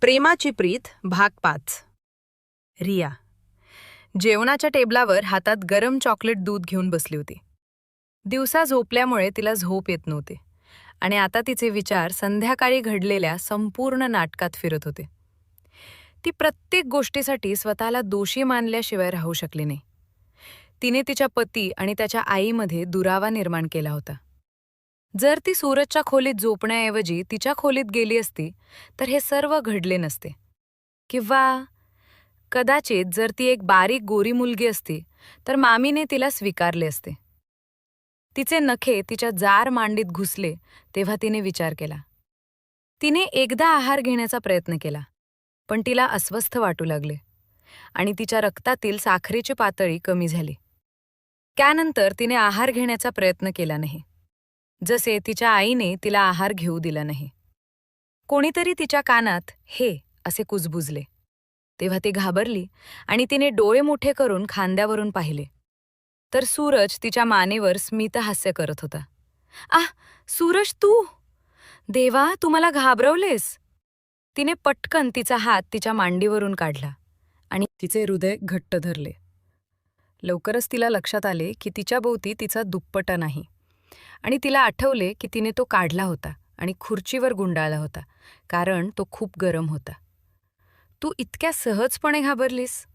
प्रेमाची प्रीत भाग पाच. रिया. जेवणाच्या टेबलावर हातात गरम चॉकलेट दूध घेऊन बसली होती. दिवसा झोपल्यामुळे तिला झोप येत नव्हते आणि आता तिचे विचार संध्याकाळी घडलेल्या संपूर्ण नाटकात फिरत होते. ती प्रत्येक गोष्टीसाठी स्वतःला दोषी मानल्याशिवाय राहू शकली नाही. तिने तिच्या पती आणि त्याच्या आईमध्ये दुरावा निर्माण केला होता. जर ती सूरजच्या खोलीत झोपण्याऐवजी तिच्या खोलीत गेली असती तर हे सर्व घडले नसते. किंवा कदाचित जर ती एक बारीक गोरी मुलगी असती तर मामीने तिला स्वीकारले असते. तिचे नखे तिच्या जार मांडीत घुसले तेव्हा तिने विचार केला. तिने एकदा आहार घेण्याचा प्रयत्न केला पण तिला अस्वस्थ वाटू लागले आणि तिच्या रक्तातील साखरेची पातळी कमी झाली. त्यानंतर तिने आहार घेण्याचा प्रयत्न केला नाही. जसे तिच्या आईने तिला आहार घेऊ दिला नाही. कोणीतरी तिच्या कानात हे असे कुजबुजले. तेव्हा ती घाबरली आणि तिने डोळे मोठे करून खांद्यावरून पाहिले. तर सूरज तिच्या मानेवर स्मितहास्य करत होता. आह सूरज तू? देवा तू मला घाबरवलेस. तिने पटकन तिचा हात तिच्या मांडीवरून काढला आणि तिचे हृदय घट्ट धरले. लवकरच तिला लक्षात आले की तिच्या भोवती तिचा दुप्पटा नाही. आणि तिला आठवले की तिने तो काढला होता आणि खुर्चीवर गुंडाळला होता कारण तो खूप गरम होता. तू इतक्या सहजपणे घाबरलीस.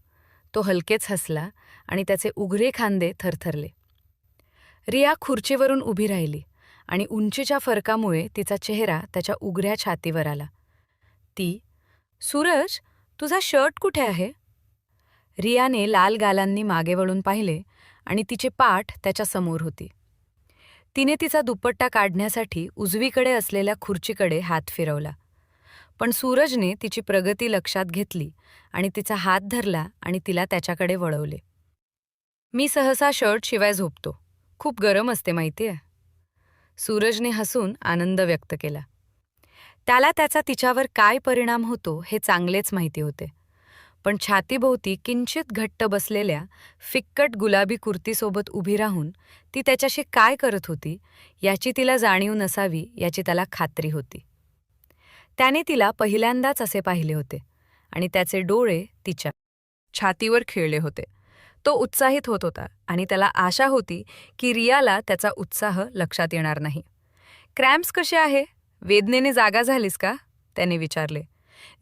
तो हलकेच हसला आणि त्याचे उघडे खांदे थरथरले. रिया खुर्चीवरून उभी राहिली आणि उंचीच्या फरकामुळे तिचा चेहरा त्याच्या उघड्या छातीवर आला. ती सूरज तुझा शर्ट कुठे आहे? रियाने लाल गालांनी मागे वळून पाहिले आणि तिचे पाठ त्याच्यासमोर होती. तिने तिचा दुपट्टा काढण्यासाठी उजवीकडे असलेल्या खुर्चीकडे हात फिरवला. पण सूरजने तिची प्रगती लक्षात घेतली आणि तिचा हात धरला आणि तिला त्याच्याकडे वळवले. मी सहसा शर्ट शिवाय झोपतो. खूप गरम असते माहितीये? सूरजने हसून आनंद व्यक्त केला. त्याला त्याचा तिच्यावर काय परिणाम होतो हे चांगलेच माहिती होते. पण छातीभोवती किंचित घट्ट बसलेल्या फिक्कट गुलाबी कुर्तीसोबत उभी राहून ती त्याच्याशी काय करत होती याची तिला जाणीव नसावी याची त्याला खात्री होती. त्याने तिला पहिल्यांदाच असे पाहिले होते आणि त्याचे डोळे तिच्या छातीवर खेळले होते. तो उत्साहित होत होता आणि त्याला आशा होती की रियाला त्याचा उत्साह लक्षात येणार नाही. क्रॅम्प्स कसे आहे? वेदनेने जागा झालीस का? त्याने विचारले.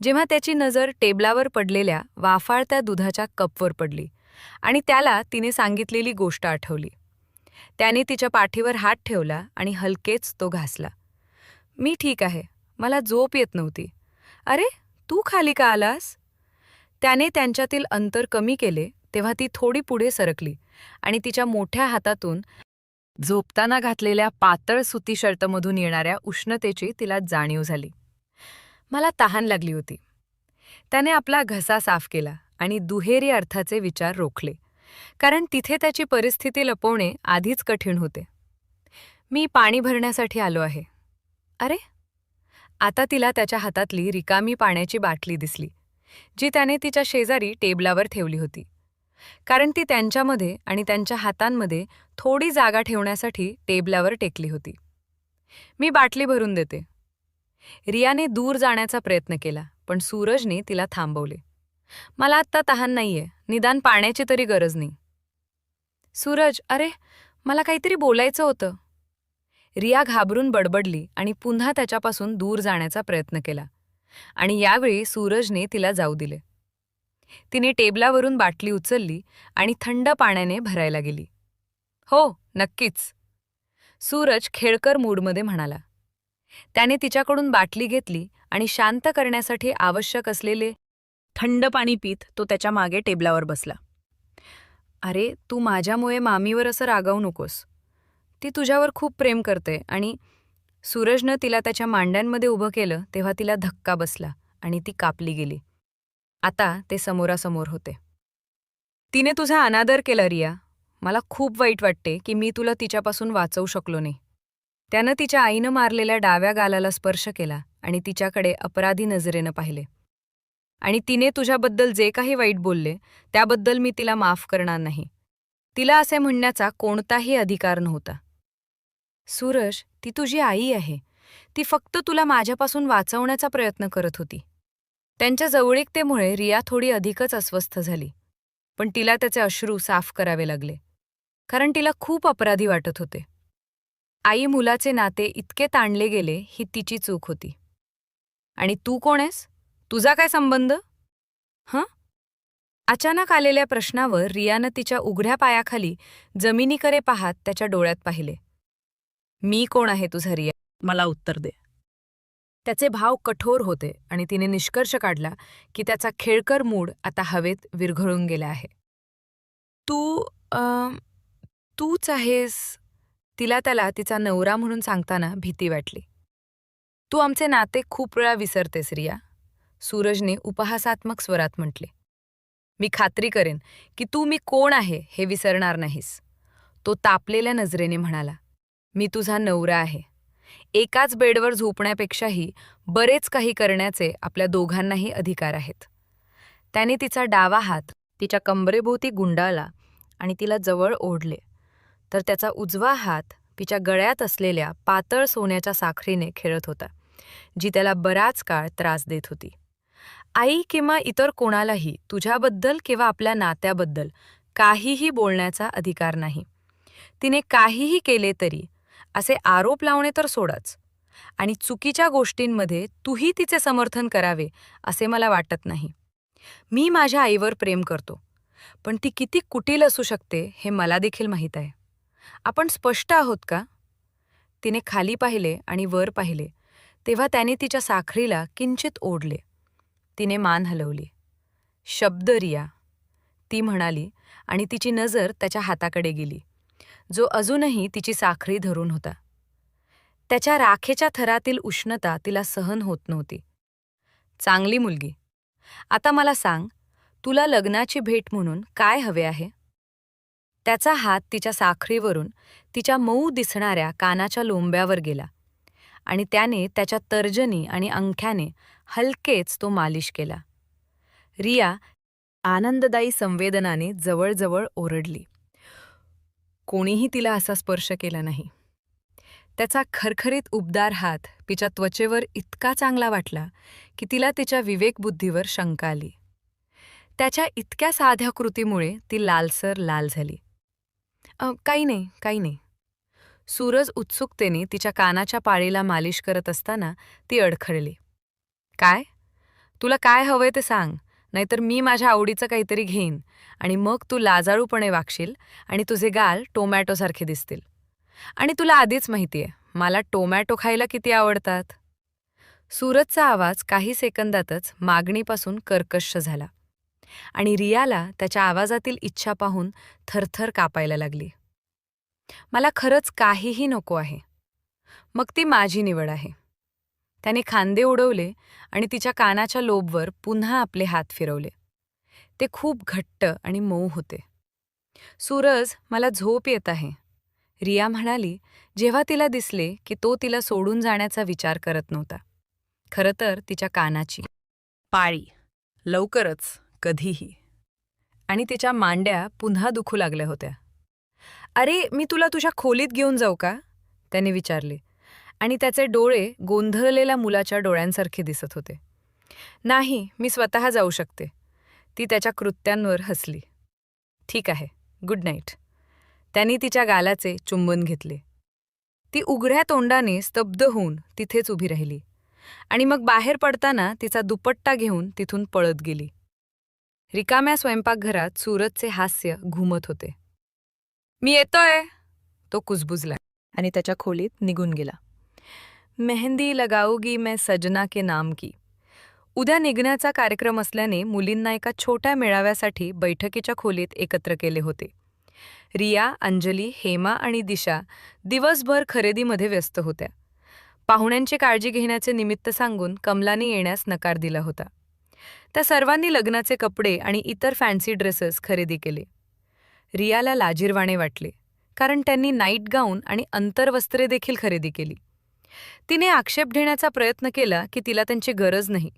जेव्हा त्याची नजर टेबलावर पडलेल्या वाफाळत्या दुधाच्या कपवर पडली आणि त्याला तिने सांगितलेली गोष्ट आठवली. त्याने तिच्या पाठीवर हात ठेवला आणि हलकेच तो घासला. मी ठीक आहे. मला झोप येत नव्हती. अरे तू खाली का आलास? त्याने त्यांच्यातील अंतर कमी केले तेव्हा ती थोडी पुढे सरकली आणि तिच्या मोठ्या हातातून झोपताना घातलेल्या पातळ सुती शर्टमधून येणाऱ्या उष्णतेची तिला जाणीव झाली. मला तहान लागली होती. त्याने आपला घसा साफ केला आणि दुहेरी अर्थाचे विचार रोखले. कारण तिथे त्याची परिस्थिती लपवणे आधीच कठीण होते. मी पाणी भरण्यासाठी आलो आहे. अरे! आता तिला त्याच्या हातातली रिकामी पाण्याची बाटली दिसली जी त्याने तिच्या शेजारी टेबलावर ठेवली होती. कारण ती त्यांच्यामध्ये आणि त्यांच्या हातांमध्ये थोडी जागा ठेवण्यासाठी टेबलावर टेकली होती. मी बाटली भरून देते. रियाने दूर जाण्याचा प्रयत्न केला पण सूरजने तिला थांबवले. मला आत्ता तहान नाहीये निदान पाण्याची तरी गरज नाही. सूरज अरे मला काहीतरी बोलायचं होतं. रिया घाबरून बडबडली आणि पुन्हा त्याच्यापासून दूर जाण्याचा प्रयत्न केला आणि यावेळी सूरजने तिला जाऊ दिले. तिने टेबलावरून बाटली उचलली आणि थंड पाण्याने भरायला गेली. हो नक्कीच. सूरज खेळकर मूडमध्ये म्हणाला. त्याने तिच्याकडून बाटली घेतली आणि शांत करण्यासाठी आवश्यक असलेले थंड पाणी पीत तो त्याच्यामागे टेबलावर बसला. अरे तू माझ्यामुळे मामीवर असं रागावू नकोस. ती तुझ्यावर खूप प्रेम करते आणि सूरजनं तिला त्याच्या मांड्यांमध्ये उभं केलं तेव्हा तिला धक्का बसला आणि ती कापली गेली. आता ते समोरासमोर होते. तिने तुझा अनादर केला रिया. मला खूप वाईट वाटते की मी तुला तिच्यापासून वाचवू शकलो नाही. त्यानं तिच्या आईनं मारलेल्या डाव्या गालाला स्पर्श केला आणि तिच्याकडे अपराधी नजरेनं पाहिले. आणि तिने तुझ्याबद्दल जे काही वाईट बोलले त्याबद्दल मी तिला माफ करणार नाही. तिला असे म्हणण्याचा कोणताही अधिकार नव्हता. सूरज ती तुझी आई आहे. ती फक्त तुला माझ्यापासून वाचवण्याचा प्रयत्न करत होती. त्यांच्या जवळीकतेमुळे रिया थोडी अधिकच अस्वस्थ झाली. पण तिला त्याचे अश्रू साफ करावे लागले. कारण तिला खूप अपराधी वाटत होते. आई मुलाचे नाते इतके ताणले गेले ही तिची चूक होती. आणि तू कोण आहेस? तुझा काय संबंध? हं? अचानक आलेल्या प्रश्नावर रियानं तिच्या उघड्या पायाखाली जमिनीकडे पाहत त्याच्या डोळ्यात पाहिले. मी कोण आहे तुझा रिया? मला उत्तर दे. त्याचे भाव कठोर होते आणि तिने निष्कर्ष काढला की त्याचा खेळकर मूड आता हवेत विरघळून गेला आहे. तू तूच आहेस तिला त्याला तिचा नवरा म्हणून सांगताना भीती वाटली. तू आमचे नाते खूप वेळा विसरतेस रिया सूरजने उपहासात्मक स्वरात म्हटले. मी खात्री करेन की तू मी कोण आहे हे विसरणार नाहीस तो तापलेल्या नजरेने म्हणाला. मी तुझा नवरा आहे. एकाच बेडवर झोपण्यापेक्षाही बरेच काही करण्याचे आपल्या दोघांनाही अधिकार आहेत. त्याने तिचा डावा हात तिच्या कंबरेभोवती गुंडाळला आणि तिला जवळ ओढले. तर त्याचा उजवा हात तिच्या गळ्यात असलेल्या पातळ सोन्याच्या साखरीने खेळत होता जी त्याला बराच काळ त्रास देत होती. आई किंवा इतर कोणालाही तुझ्याबद्दल किंवा आपल्या नात्याबद्दल काहीही बोलण्याचा अधिकार नाही. तिने काहीही केले तरी असे आरोप लावणे तर सोडाच. आणि चुकीच्या गोष्टींमध्ये तूही तिचे समर्थन करावे असे मला वाटत नाही. मी माझ्या आईवर प्रेम करतो. पण ती किती कुटील असू शकते हे मला देखील माहीत आहे. आपण स्पष्ट आहोत का? तिने खाली पाहिले आणि वर पाहिले तेव्हा त्याने तिच्या साखरीला किंचित ओढले. तिने मान हलवली. शब्द रिया ती म्हणाली आणि तिची नजर त्याच्या हाताकडे गेली जो अजूनही तिची साखरी धरून होता. त्याच्या राखेच्या थरातील उष्णता तिला सहन होत नव्हती. चांगली मुलगी. आता मला सांग तुला लग्नाची भेट म्हणून काय हवे आहे? त्याचा हात तिच्या साखरीवरून तिच्या मऊ दिसणाऱ्या कानाच्या लोंब्यावर गेला आणि त्याने त्याच्या तर्जनी आणि अंगठ्याने हलकेच तो मालिश केला. रिया आनंददायी संवेदनाने जवळजवळ ओरडली. कोणीही तिला असा स्पर्श केला नाही. त्याचा खरखरीत उबदार हात तिच्या त्वचेवर इतका चांगला वाटला की तिला तिच्या विवेकबुद्धीवर शंका आली. त्याच्या इतक्या साध्या कृतीमुळे ती लालसर लाल झाली. काही नाही काही नाही. सूरज उत्सुकतेने तिच्या कानाच्या पाळीला मालिश करत असताना ती अडखळली. काय? तुला काय हवंय ते सांग नाहीतर मी माझ्या आवडीचं काहीतरी घेईन आणि मग तू लाजाळूपणे वागशील आणि तुझे गाल टोमॅटोसारखे दिसतील. आणि तुला आधीच माहितीये मला टोमॅटो खायला किती आवडतात. सूरजचा आवाज काही सेकंदातच मागणीपासून कर्कश झाला. आणि रियाला त्याच्या आवाजातील इच्छा पाहून थरथर कापायला लागली. मला खरंच काहीही नको आहे. मग ती माझी निवड आहे. त्याने खांदे उडवले आणि तिच्या कानाच्या लोबवर पुन्हा आपले हात फिरवले. ते खूप घट्ट आणि मऊ होते. सूरज मला झोप येत आहे. रिया म्हणाली जेव्हा तिला दिसले की तो तिला सोडून जाण्याचा विचार करत नव्हता. खरं तर तिच्या कानाची. पाळी. लवकरच. कधीही. आणि तिच्या मांड्या पुन्हा दुखू लागल्या होत्या. अरे मी तुला तुझ्या खोलीत घेऊन जाऊ का? त्याने विचारले. आणि त्याचे डोळे गोंधळलेल्या मुलाच्या डोळ्यांसारखे दिसत होते. नाही मी स्वतः जाऊ शकते. ती त्याच्या कृत्यांवर हसली. ठीक आहे गुड नाईट. त्यांनी तिच्या गालाचे चुंबन घेतले. ती उघड्या तोंडाने स्तब्ध होऊन तिथेच उभी राहिली. आणि मग बाहेर पडताना तिचा दुपट्टा घेऊन तिथून पळत गेली. रिकाम्या स्वयंपाकघरात सूरजचे हास्य घुमत होते. मी येतोय तो कुजबुजला. आणि त्याच्या खोलीत निघून गेला. मेहंदी लगाऊगी मैं सजना के नाम की. उद्या निघण्याचा कार्यक्रम असल्याने मुलींना एका छोट्या मेळाव्यासाठी बैठकीच्या खोलीत एकत्र केले होते. रिया अंजली हेमा आणि दिशा दिवसभर खरेदीमध्ये व्यस्त होत्या. पाहुण्यांची काळजी घेण्याचे निमित्त सांगून कमलाने येण्यास नकार दिला होता. त्या सर्वांनी लग्नाचे कपडे आणि इतर फॅन्सी ड्रेसेस खरेदी केले. रियाला लाजीरवाणे वाटले कारण त्यांनी नाईट गाऊन आणि अंतर्वस्त्रे देखील खरेदी केली. तिने आक्षेप घेण्याचा प्रयत्न केला की तिला त्यांची गरज नाही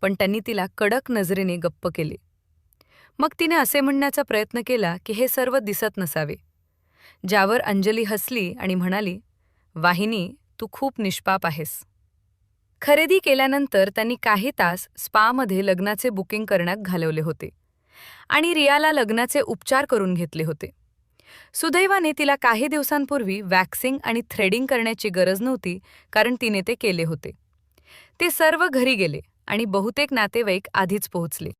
पण त्यांनी तिला कडक नजरेने गप्प केले. मग तिने असे म्हणण्याचा प्रयत्न केला की हे सर्व दिसत नसावे. ज्यावर अंजली हसली आणि म्हणाली वाहिनी तू खूप निष्पाप आहेस. खरेदी केल्यानंतर त्यांनी काही तास स्पामध्ये लग्नाचे बुकिंग करण्यात घालवले होते आणि रियाला लग्नाचे उपचार करून घेतले होते. सुदैवाने तिला काही दिवसांपूर्वी वॅक्सिंग आणि थ्रेडिंग करण्याची गरज नव्हती कारण तिने ते केले होते. ते सर्व घरी गेले आणि बहुतेक नातेवाईक आधीच पोहोचले.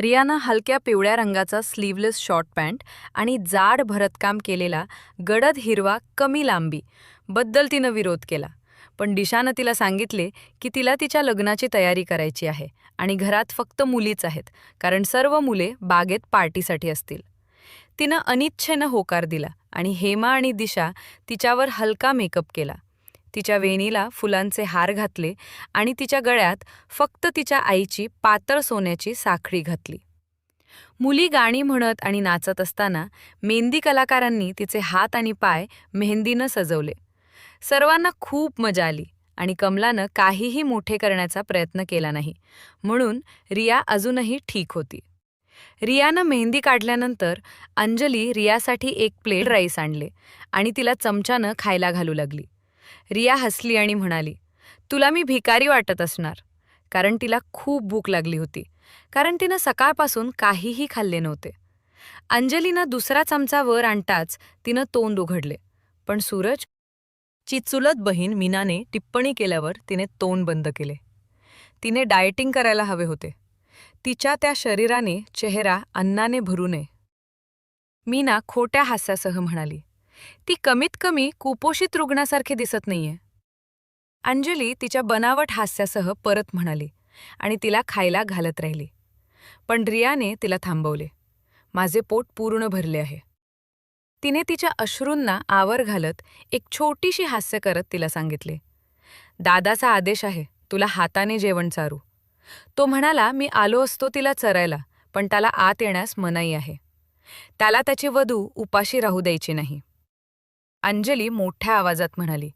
रियानं हलक्या पिवळ्या रंगाचा स्लीवलेस शॉर्ट पॅन्ट आणि जाड भरतकाम केलेला गडद हिरवा कमी लांबी बद्दल तिनं विरोध केला. पण दिशानं तिला सांगितले की तिला तिच्या लग्नाची तयारी करायची आहे आणि घरात फक्त मुलीच आहेत कारण सर्व मुले बागेत पार्टीसाठी असतील. तिनं अनिच्छेनं होकार दिला आणि हेमा आणि दिशा तिच्यावर हलका मेकअप केला. तिच्या वेणीला फुलांचे हार घातले आणि तिच्या गळ्यात फक्त तिच्या आईची पातळ सोन्याची साखळी घातली. मुली गाणी म्हणत आणि नाचत असताना मेहंदी कलाकारांनी तिचे हात आणि पाय मेहंदीनं सजवले. सर्वांना खूप मजा आली आणि कमलानं काहीही मोठे करण्याचा प्रयत्न केला नाही. म्हणून रिया अजूनही ठीक होती. रियानं मेहंदी काढल्यानंतर अंजली रियासाठी एक प्लेट राईस आणले आणि तिला चमच्यानं खायला घालू लागली. रिया हसली आणि म्हणाली तुला मी भिकारी वाटत असणार. कारण तिला खूप भूक लागली होती कारण तिनं सकाळपासून काहीही खाल्ले नव्हते. अंजलीनं दुसरा चमचा वर आणताच तिनं तोंड उघडले. पण सूरज ची चुलत बहीण मीनाने टिप्पणी केल्यावर तिने तोंड बंद केले. तिने डाएटिंग करायला हवे होते. तिच्या त्या शरीराने चेहरा अन्नाने भरू नये. मीना खोट्या हास्यासह म्हणाली ती कमीत कमी कुपोषित रुग्णासारखी दिसत नाहीये. अंजली तिच्या बनावट हास्यासह परत म्हणाली आणि तिला खायला घालत राहिली. पण रियाने तिला थांबवले. माझे पोट पूर्ण भरले आहे. तिने तिच्या अश्रूंना आवर घालत एक छोटीशी हास्य करत तिला सांगितले दादाचा आदेश आहे तुला हाताने जेवण चारू. तो म्हणाला मी आलो असतो तिला चरायला पण त्याला आत येण्यास मनाई आहे. त्याला त्याची वधू उपाशी राहू द्यायची नाही. अंजली मोठ्या आवाजात म्हणाली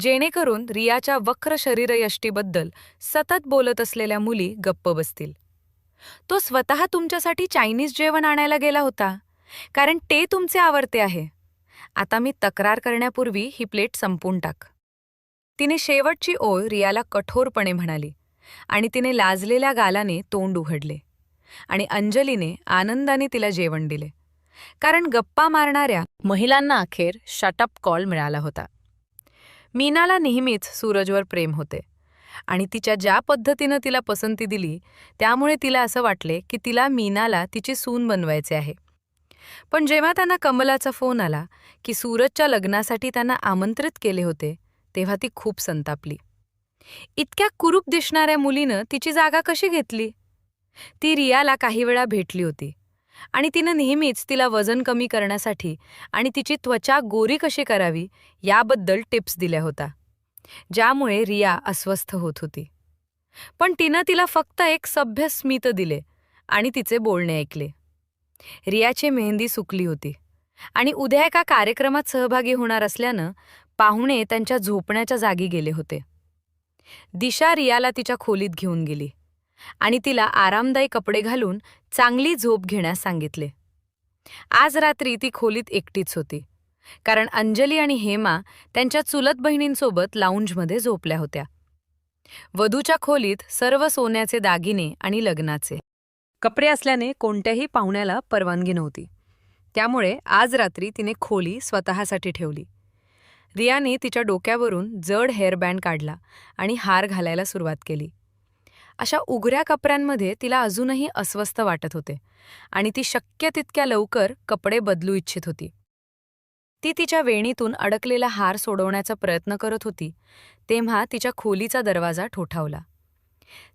जेणेकरून रियाच्या वक्र शरीरयष्टीबद्दल सतत बोलत असलेल्या मुली गप्प बसतील. तो स्वतः तुमच्यासाठी चायनीज जेवण आणायला गेला होता. कारण ते तुमचे आवडते आहे. आता मी तक्रार करण्यापूर्वी ही प्लेट संपून टाक. तिने शेवटची ओळ रियाला कठोरपणे म्हणाली आणि तिने लाजलेल्या गालाने तोंड उघडले आणि अंजलीने आनंदाने तिला जेवण दिले. कारण गप्पा मारणाऱ्या महिलांना अखेर शटअप कॉल मिळाला होता. मीनाला नेहमीच सूरजवर प्रेम होते आणि तिच्या ज्या पद्धतीनं तिला पसंती दिली त्यामुळे तिला असं वाटले की तिला मीनाला तिची सून बनवायचे आहे. पण जेव्हा त्यांना कमलाचा फोन आला की सूरजच्या लग्नासाठी त्यांना आमंत्रित केले होते तेव्हा ती खूप संतापली. इतक्या कुरूप दिसणाऱ्या मुलीनं तिची जागा कशी घेतली? ती रियाला काही वेळा भेटली होती आणि तिनं नेहमीच तिला वजन कमी करण्यासाठी आणि तिची त्वचा गोरी कशी करावी याबद्दल टिप्स दिल्या होता ज्यामुळे रिया अस्वस्थ होत होती. पण तिनं तिला फक्त एक सभ्य स्मित दिले आणि तिचे बोलणे ऐकले. रियाची मेहंदी सुकली होती. आणि उद्या एका कार्यक्रमात सहभागी होणार असल्यानं पाहुणे त्यांच्या झोपण्याच्या जागी गेले होते. दिशा रियाला तिच्या खोलीत घेऊन गेली आणि तिला आरामदायी कपडे घालून चांगली झोप घेण्यास सांगितले. आज रात्री ती खोलीत एकटीच होती कारण अंजली आणि हेमा त्यांच्या चुलत बहिणींसोबत लाऊंजमध्ये झोपल्या होत्या. वधूच्या खोलीत सर्व सोन्याचे दागिने आणि लग्नाचे. कपडे असल्याने कोणत्याही पाहुण्याला परवानगी नव्हती. त्यामुळे आज रात्री तिने खोली स्वतःसाठी ठेवली. रियाने तिच्या डोक्यावरून जड हेअरबँड काढला आणि हार घालायला सुरुवात केली. अशा उघड्या कपड्यांमध्ये तिला अजूनही अस्वस्थ वाटत होते आणि ती शक्य तितक्या लवकर कपडे बदलू इच्छित होती. ती तिच्या वेणीतून अडकलेला हार सोडवण्याचा प्रयत्न करत होती तेव्हा तिच्या खोलीचा दरवाजा ठोठावला.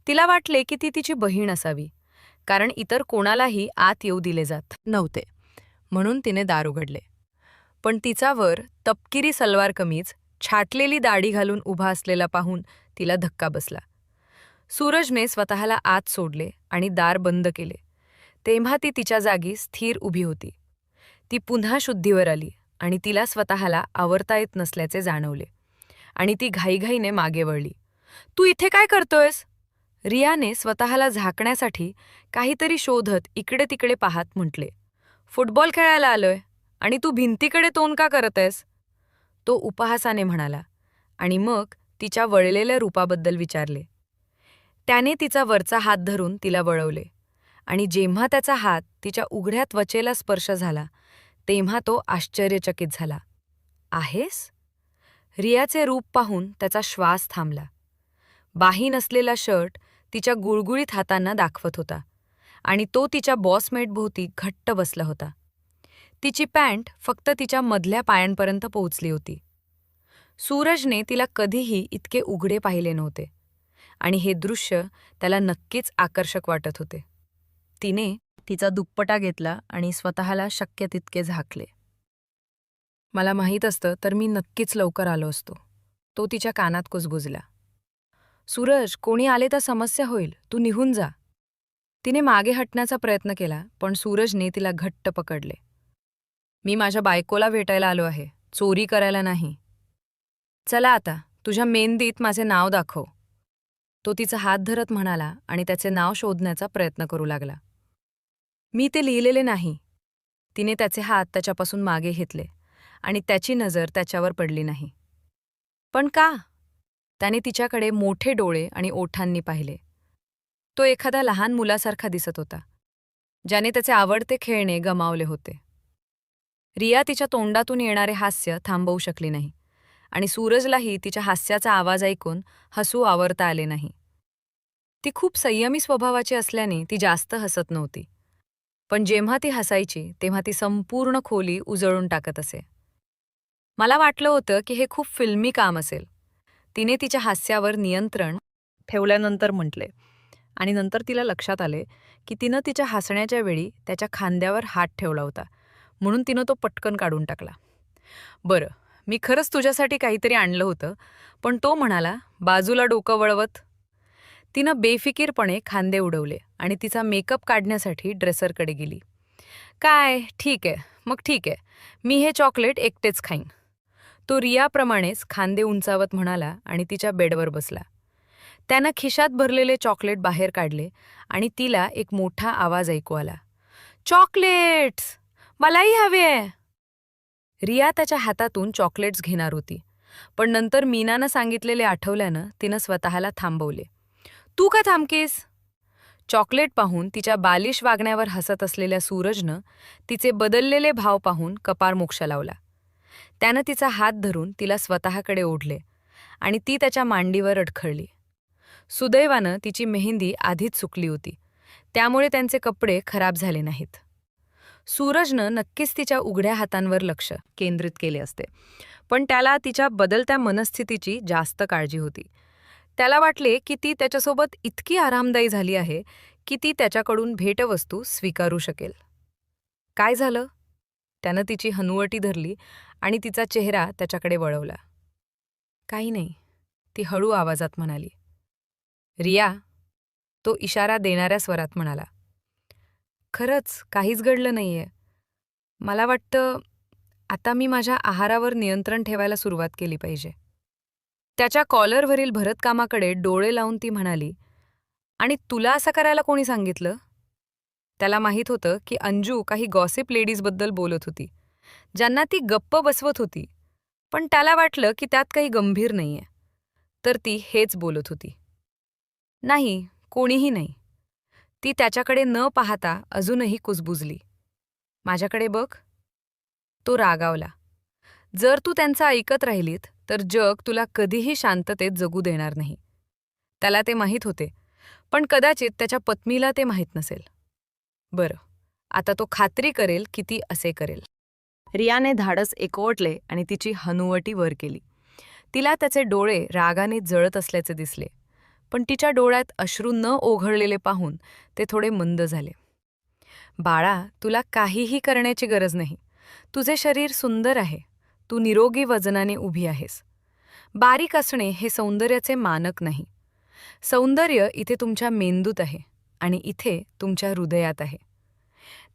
तिला वाटले की ती तिची बहीण असावी. कारण इतर कोणालाही आत येऊ दिले जात नव्हते. म्हणून तिने दार उघडले. पण तिचा वर तपकिरी सलवार कमीज छाटलेली दाढी घालून उभा असलेला पाहून तिला धक्का बसला. सूरजने स्वतःला आत सोडले आणि दार बंद केले. तेव्हा ती तिच्या जागी स्थिर उभी होती. ती पुन्हा शुद्धीवर आली आणि तिला स्वतःला आवरता येत नसल्याचे जाणवले. आणि ती घाईघाईने मागे वळली. तू इथे काय करतोयस? रियाने स्वतःला झाकण्यासाठी काहीतरी शोधत इकडे तिकडे पाहत म्हटले फुटबॉल खेळायला आलोय आणि तू भिंतीकडे तोंड का करत आहेस तो उपहासाने म्हणाला आणि मग तिच्या वळलेल्या रूपाबद्दल विचारले. त्याने तिचा वरचा हात धरून तिला वळवले आणि जेव्हा त्याचा हात तिच्या उघड्या त्वचेला स्पर्श झाला तेव्हा तो आश्चर्यचकित झाला. आहेस? रियाचे रूप पाहून त्याचा श्वास थांबला. बाही नसलेला शर्ट तिच्या गुळगुळीत हातांना दाखवत होता आणि तो तिच्या बॉसमेटभोवती घट्ट बसला होता. तिची पॅन्ट फक्त तिच्या मधल्या पायांपर्यंत पोहोचली होती. सूरजने तिला कधीही इतके उघडे पाहिले नव्हते आणि हे दृश्य त्याला नक्कीच आकर्षक वाटत होते. तिने तिचा दुप्पटा घेतला आणि स्वतःला शक्य तितके झाकले. मला माहीत असतं तर मी नक्कीच लवकर आलो असतो तो तिच्या कानात कुजबुजला. सूरज कोणी आले तर समस्या होईल. तू निघून जा. तिने मागे हटण्याचा प्रयत्न केला पण सूरजने तिला घट्ट पकडले. मी माझ्या बायकोला भेटायला आलो आहे. चोरी करायला नाही. चला आता तुझ्या मेहंदीत माझे नाव दाखव. तो तिचा हात धरत म्हणाला आणि त्याचे नाव शोधण्याचा प्रयत्न करू लागला. मी ते लिहिलेले नाही. तिने त्याचे हात त्याच्यापासून मागे घेतले आणि त्याची नजर त्याच्यावर पडली नाही. पण का? त्याने तिच्याकडे मोठे डोळे आणि ओठांनी पाहिले. तो एखादा लहान मुलासारखा दिसत होता. ज्याने त्याचे आवडते खेळणे गमावले होते. रिया तिच्या तोंडातून येणारे हास्य थांबवू शकली नाही आणि सूरजलाही तिच्या हास्याचा आवाज ऐकून हसू आवरता आले नाही. ती खूप संयमी स्वभावाची असल्याने ती जास्त हसत नव्हती. पण जेव्हा ती हसायची तेव्हा ती संपूर्ण खोली उजळून टाकत असे. मला वाटलं होतं की हे खूप फिल्मी काम असेल. तिने तिच्या हास्यावर नियंत्रण ठेवल्यानंतर म्हटले आणि नंतर तिला लक्षात आले की तिनं तिच्या हसण्याच्या वेळी त्याच्या खांद्यावर हात ठेवला होता. म्हणून तिनं तो पटकन काढून टाकला. बरं मी खरंच तुझ्यासाठी काहीतरी आणलं होतं पण तो म्हणाला बाजूला डोकं वळवत. तिनं बेफिकीरपणे खांदे उडवले आणि तिचा मेकअप काढण्यासाठी ड्रेसरकडे गेली. काय? ठीक आहे. मग ठीक आहे. मी हे चॉकलेट एकटेच खाईन. तो रियाप्रमाणेच खांदे उंचावत म्हणाला आणि तिच्या बेडवर बसला. त्यानं खिशात भरलेले चॉकलेट बाहेर काढले आणि तिला एक मोठा आवाज ऐकू आला. चॉकलेट्स! मलाही हवे आहे. रिया त्याच्या हातातून चॉकलेट्स घेणार होती पण नंतर मीनानं सांगितलेले आठवल्यानं तिनं स्वतःला थांबवले. तू का थांबकेस? चॉकलेट पाहून तिच्या बालिश वागण्यावर हसत असलेल्या सूरजनं तिचे बदललेले भाव पाहून कपार मोक्ष लावला. त्यानं तिचा हात धरून तिला स्वतःकडे ओढले आणि ती त्याच्या मांडीवर अडखळली. सुदैवानं तिची मेहंदी आधीच सुकली होती. त्यामुळे त्यांचे कपडे खराब झाले नाहीत. सूरजनं नक्कीच तिच्या उघड्या हातांवर लक्ष केंद्रित केले असते. पण त्याला तिच्या बदलत्या मनस्थितीची जास्त काळजी होती. त्याला वाटले की ती त्याच्यासोबत इतकी आरामदायी झाली आहे की ती त्याच्याकडून भेटवस्तू स्वीकारू शकेल. काय झालं? त्यानं तिची हनुवटी धरली आणि तिचा चेहरा त्याच्याकडे वळवला. काही नाही ती हळू आवाजात म्हणाली. रिया तो इशारा देणाऱ्या स्वरात म्हणाला. खरंच काहीच घडलं नाहीये. मला वाटतं आता मी माझ्या आहारावर नियंत्रण ठेवायला सुरुवात केली पाहिजे. त्याच्या कॉलरवरील भरतकामाकडे डोळे लावून ती म्हणाली आणि तुला असं करायला कोणी सांगितलं? त्याला माहीत होतं की अंजू काही गॉसिप लेडीजबद्दल बोलत होती. ज्यांना ती गप्प बसवत होती. पण त्याला वाटलं की त्यात काही गंभीर नाहीये. तर ती हेच बोलत होती. नाही कोणीही नाही. ती त्याच्याकडे न पाहता अजूनही कुजबुजली. माझ्याकडे बघ. तो रागावला. जर तू त्यांचं ऐकत राहिलीत तर जग तुला कधीही शांततेत जगू देणार नाही. त्याला ते माहीत होते. पण कदाचित त्याच्या पत्नीला ते माहीत नसेल. बरं आता तो खात्री करेल की ती असे करेल. रियाने धाडस एकवटले आणि तिची हनुवटी वर केली. तिला त्याचे डोळे रागाने जळत असल्याचे दिसले पण तिच्या डोळ्यात अश्रू न ओघळलेले पाहून ते थोडे मंद झाले. बाळा तुला काहीही करण्याची गरज नाही. तुझे शरीर सुंदर आहे. तू निरोगी वजनाने उभी आहेस. बारीक असणे हे सौंदर्याचे मानक नाही. सौंदर्य इथे तुमच्या मेंदूत आहे आणि इथे तुमच्या हृदयात आहे.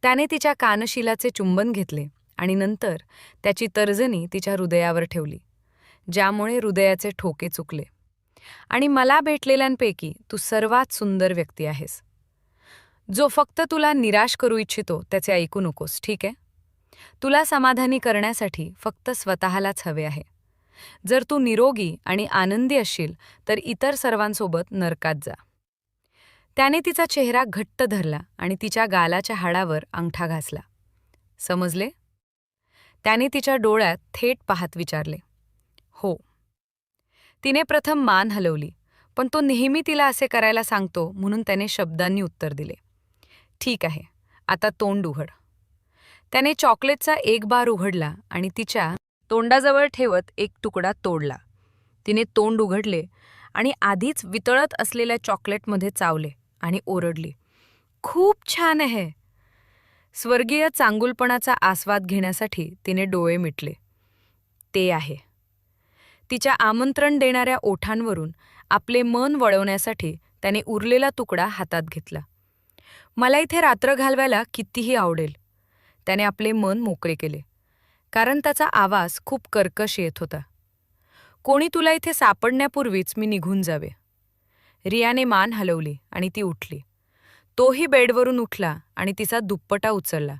त्याने तिच्या कानशिलाचे चुंबन घेतले. आणि नंतर त्याची तर्जनी तिच्या हृदयावर ठेवली ज्यामुळे हृदयाचे ठोके चुकले. आणि मला भेटलेल्यांपैकी तू सर्वात सुंदर व्यक्ती आहेस. जो फक्त तुला निराश करू इच्छितो त्याचे ऐकू नकोस ठीक आहे? तुला समाधानी करण्यासाठी फक्त स्वतःलाच हवे आहे. जर तू निरोगी आणि आनंदी असशील तर इतर सर्वांसोबत नरकात जा. त्याने तिचा चेहरा घट्ट धरला आणि तिच्या गालाच्या हाडावर अंगठा घासला. समजले? त्याने तिच्या डोळ्यात थेट पाहत विचारले. हो. तिने प्रथम मान हलवली पण तो नेहमी तिला असे करायला सांगतो म्हणून त्याने शब्दांनी उत्तर दिले. ठीक आहे आता तोंड उघड. त्याने चॉकलेटचा एक बार उघडला आणि तिच्या तोंडाजवळ ठेवत एक तुकडा तोडला. तिने तोंड उघडले आणि आधीच वितळत असलेल्या चॉकलेटमध्ये चावले आणि ओरडली. खूप छान आहे स्वर्गीय चांगुलपणाचा आस्वाद घेण्यासाठी तिने डोळे मिटले. ते आहे. तिच्या आमंत्रण देणाऱ्या ओठांवरून आपले मन वळवण्यासाठी त्याने उरलेला तुकडा हातात घेतला. मला इथे रात्र घालवायला कितीही आवडेल. त्याने आपले मन मोकळे केले. कारण त्याचा आवाज खूप कर्कश येत होता. कोणी तुला इथे सापडण्यापूर्वीच मी निघून जावे. रियाने मान हलवली आणि ती उठली. तोही बेडवरून उठला आणि तिचा दुप्पटा उचलला.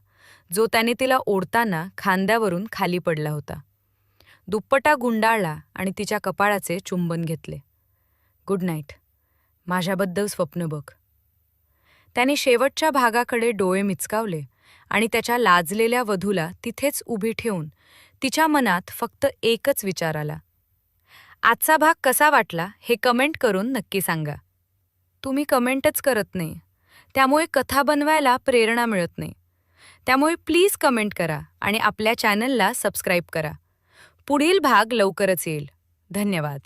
जो त्याने तिला ओढताना खांद्यावरून खाली पडला होता. दुप्पटा गुंडाळला आणि तिच्या कपाळाचे चुंबन घेतले. Good night. माझ्याबद्दल स्वप्न बघ. त्याने शेवटच्या भागाकडे डोळे मिचकावले आणि त्याच्या लाजलेल्या वधूला तिथेच उभी ठेवून तिच्या मनात फक्त एकच विचार आला. आजचा भाग कसा वाटला हे कमेंट करून नक्की सांगा. तुम्ही कमेंटच करत नाही. त्यामुळे कथा बनवायला प्रेरणा मिळत नाही. त्यामुळे प्लीज कमेंट करा आणि आपल्या चॅनलला सबस्क्राईब करा. पुढील भाग लवकरच येईल. धन्यवाद.